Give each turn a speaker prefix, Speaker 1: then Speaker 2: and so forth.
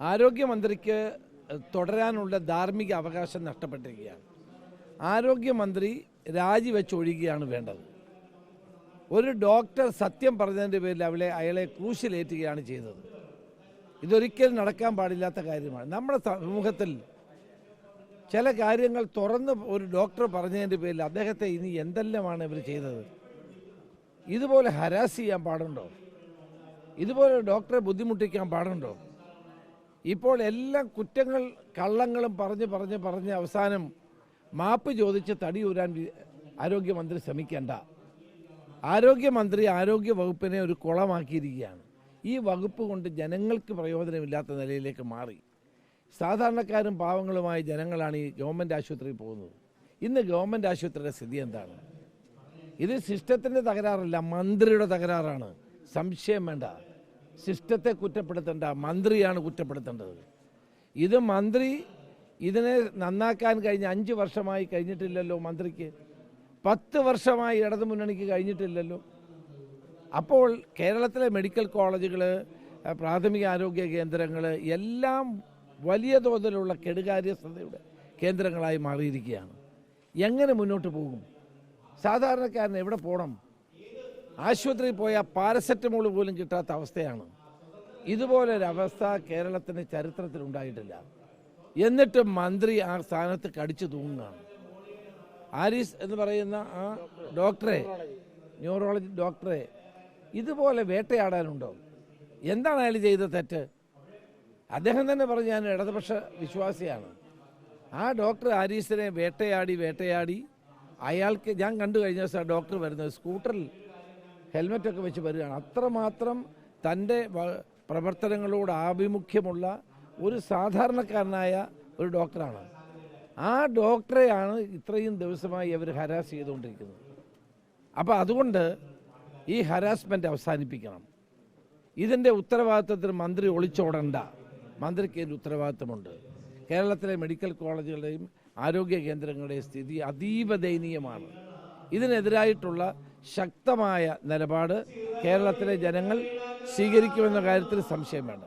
Speaker 1: ആരോഗ്യമന്ത്രിക്ക് തുടരാനുള്ള ധാർമ്മിക അവകാശം നഷ്ടപ്പെട്ടിരിക്കുകയാണ്. ആരോഗ്യമന്ത്രി രാജിവെച്ചൊഴിയുകയാണ് വേണ്ടത്. ഒരു ഡോക്ടർ സത്യം പറഞ്ഞതിന്റെ പേരിൽ അവളെ അയാളെ ക്രൂശിലേറ്റുകയാണ് ചെയ്തത്. ഇതൊരിക്കലും നടക്കാൻ പാടില്ലാത്ത കാര്യമാണ്. നമ്മുടെ സമൂഹത്തിൽ ചില കാര്യങ്ങൾ തുറന്ന് ഒരു ഡോക്ടർ പറഞ്ഞതിന്റെ പേരിൽ അദ്ദേഹത്തെ ഇനി എന്തെല്ലാമാണ് ഇവർ ചെയ്തത്? ഇതുപോലെ ഹരാസ് ചെയ്യാൻ പാടുണ്ടോ? ഇതുപോലെ ഡോക്ടറെ ബുദ്ധിമുട്ടിക്കാൻ പാടുണ്ടോ? ഇപ്പോൾ എല്ലാ കുറ്റങ്ങൾ കള്ളങ്ങളും പറഞ്ഞ് പറഞ്ഞ് പറഞ്ഞ് അവസാനം മാപ്പ് ചോദിച്ച് തടിയൂരാൻ ആരോഗ്യമന്ത്രി ശ്രമിക്കേണ്ട. ആരോഗ്യമന്ത്രി ആരോഗ്യ വകുപ്പിനെ ഒരു കുളമാക്കിയിരിക്കുകയാണ്. ഈ വകുപ്പ് കൊണ്ട് ജനങ്ങൾക്ക് പ്രയോജനമില്ലാത്ത നിലയിലേക്ക് മാറി. സാധാരണക്കാരും പാവങ്ങളുമായ ജനങ്ങളാണ് ഈ ഗവൺമെന്റ് ആശുപത്രിയിൽ പോകുന്നത്. ഇന്ന് ഗവൺമെന്റ് ആശുപത്രിയുടെ സ്ഥിതി എന്താണ്? ഇത് സിസ്റ്റത്തിന്റെ തകരാറല്ല മന്ത്രിയുടെ തകരാറാണ്. സംശയം വേണ്ട. സിസ്റ്റത്തെ കുറ്റപ്പെടുത്തേണ്ട മന്ത്രിയാണ് കുറ്റപ്പെടുത്തേണ്ടത്. ഇത് മന്ത്രി ഇതിനെ നന്നാക്കാൻ കഴിഞ്ഞ അഞ്ച് വർഷമായി കഴിഞ്ഞിട്ടില്ലല്ലോ മന്ത്രിക്ക്. പത്ത് വർഷമായി ഇടതു മുന്നണിക്ക് കഴിഞ്ഞിട്ടില്ലല്ലോ. അപ്പോൾ കേരളത്തിലെ മെഡിക്കൽ കോളേജുകൾ പ്രാഥമിക ആരോഗ്യ കേന്ദ്രങ്ങൾ എല്ലാം വലിയ തോതിലുള്ള കെടുകാര്യസ്ഥതയുടെ കേന്ദ്രങ്ങളായി മാറിയിരിക്കുകയാണ്. എങ്ങനെ മുന്നോട്ട് പോകും? സാധാരണക്കാരൻ എവിടെ പോകണം ആശുപത്രിയിൽ പോയാൽ പാരസെറ്റമോൾ പോലും കിട്ടാത്ത അവസ്ഥയാണ്. ഇതുപോലൊരവസ്ഥ കേരളത്തിന്റെ ചരിത്രത്തിൽ ഉണ്ടായിട്ടില്ല. എന്നിട്ട് മന്ത്രി ആ സ്ഥാനത്ത് കടിച്ചു തൂങ്ങുകയാണ്. ആരിസ് എന്ന് പറയുന്ന ആ ഡോക്ടറെ ന്യൂറോളജി ഡോക്ടറെ ഇതുപോലെ വേട്ടയാടാനുണ്ടോ? എന്താണ് അയാൾ ചെയ്ത തെറ്റ്? അദ്ദേഹം തന്നെ പറഞ്ഞു ഞാൻ ഇടതുപക്ഷ വിശ്വാസിയാണ്. ആ ഡോക്ടർ ആരീസിനെ വേട്ടയാടി വേട്ടയാടി അയാൾക്ക് ഞാൻ കണ്ടു കഴിഞ്ഞ ദിവസം ഡോക്ടർ വരുന്നത് സ്കൂട്ടറിൽ ഹെൽമെറ്റൊക്കെ വെച്ച് വരികയാണ്. അത്രമാത്രം തന്റെ പ്രവർത്തനങ്ങളോട് ആഭിമുഖ്യമുള്ള ഒരു സാധാരണക്കാരനായ ഒരു ഡോക്ടറാണ്. ആ ഡോക്ടറെയാണ് ഇത്രയും ദിവസമായി അവർ ഹരാസ് ചെയ്തുകൊണ്ടിരിക്കുന്നത്. അപ്പോൾ അതുകൊണ്ട് ഈ ഹരാസ്മെന്റ് അവസാനിപ്പിക്കണം. ഇതിന്റെ ഉത്തരവാദിത്വത്തിന് മന്ത്രി ഒളിച്ചോടണ്ട മന്ത്രിക്ക് ഇതിന്റെ ഉത്തരവാദിത്വമുണ്ട്. കേരളത്തിലെ മെഡിക്കൽ കോളേജുകളുടെയും ആരോഗ്യ കേന്ദ്രങ്ങളുടെയും സ്ഥിതി അതീവ ദയനീയമാണ്. ഇതിനെതിരായിട്ടുള്ള ശക്തമായ നിലപാട് കേരളത്തിലെ ജനങ്ങൾ സ്വീകരിക്കുമെന്ന കാര്യത്തിൽ സംശയം വേണ്ട.